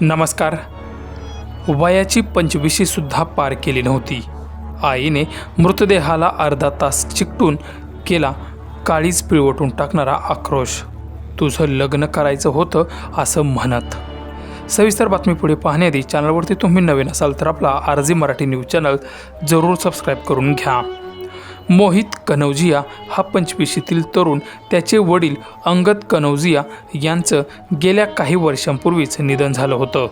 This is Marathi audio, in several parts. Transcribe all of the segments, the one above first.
नमस्कार. वयाची पंचवीशी सुद्धा पार केली नव्हती. आईने मृतदेहाला अर्धा तास चिकटून केला काळीच पिळवटून टाकणारा आक्रोश. तुझं लग्न करायचं होतं असं म्हणत. सविस्तर बातमी पुढे पाहण्याआधी चॅनलवरती तुम्ही नवीन असाल तर आपला R G Marathi news channel जरूर सबस्क्राईब करून घ्या. मोहित कनौजिया हा पंचवीशीतील तरुण त्याचे वडील अंगद कनौजिया यांचं गेल्या काही वर्षांपूर्वीच निधन झालं होतं.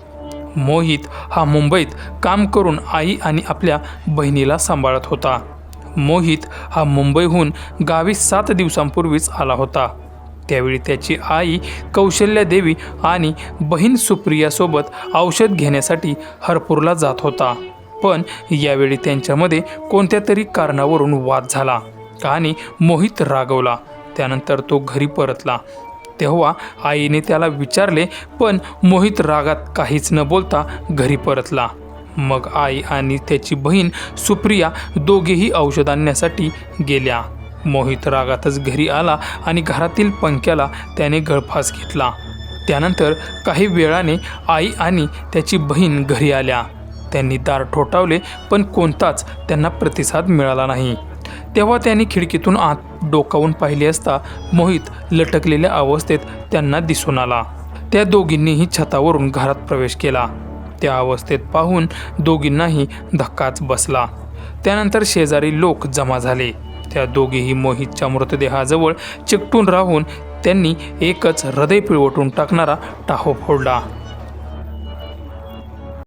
मोहित हा मुंबईत काम करून आई आणि आपल्या बहिणीला सांभाळत होता. मोहित हा मुंबईहून गावी सात दिवसांपूर्वीच आला होता. त्यावेळी त्याची आई कौशल्या देवी आणि बहीण सुप्रियासोबत औषध घेण्यासाठी हरपूरला जात होता. पण यावेळी त्यांच्यामध्ये कोणत्या तरी कारणावरून वाद झाला आणि मोहित रागवला. त्यानंतर तो घरी परतला. तेव्हा आईने त्याला विचारले पण मोहित रागात काहीच न बोलता घरी परतला. मग आई आणि त्याची बहीण सुप्रिया दोघेही औषध आणण्यासाठी गेल्या. मोहित रागातच घरी आला आणि घरातील पंख्याला त्याने गळफास घेतला. त्यानंतर काही वेळाने आई आणि त्याची बहीण घरी आल्या. त्यांनी दार ठोठावले पण कोणताच त्यांना प्रतिसाद मिळाला नाही. तेव्हा त्यांनी खिडकीतून आत डोकावून पाहिले असता मोहित लटकलेल्या अवस्थेत त्यांना दिसून आला. त्या दोघींनीही छतावरून घरात प्रवेश केला. त्या अवस्थेत पाहून दोघींनाही धक्काच बसला. त्यानंतर शेजारी लोक जमा झाले. त्या दोघेही मोहितच्या मृतदेहाजवळ चिकटून राहून त्यांनी एकच हृदय पिळवटून टाकणारा टाहो फोडला.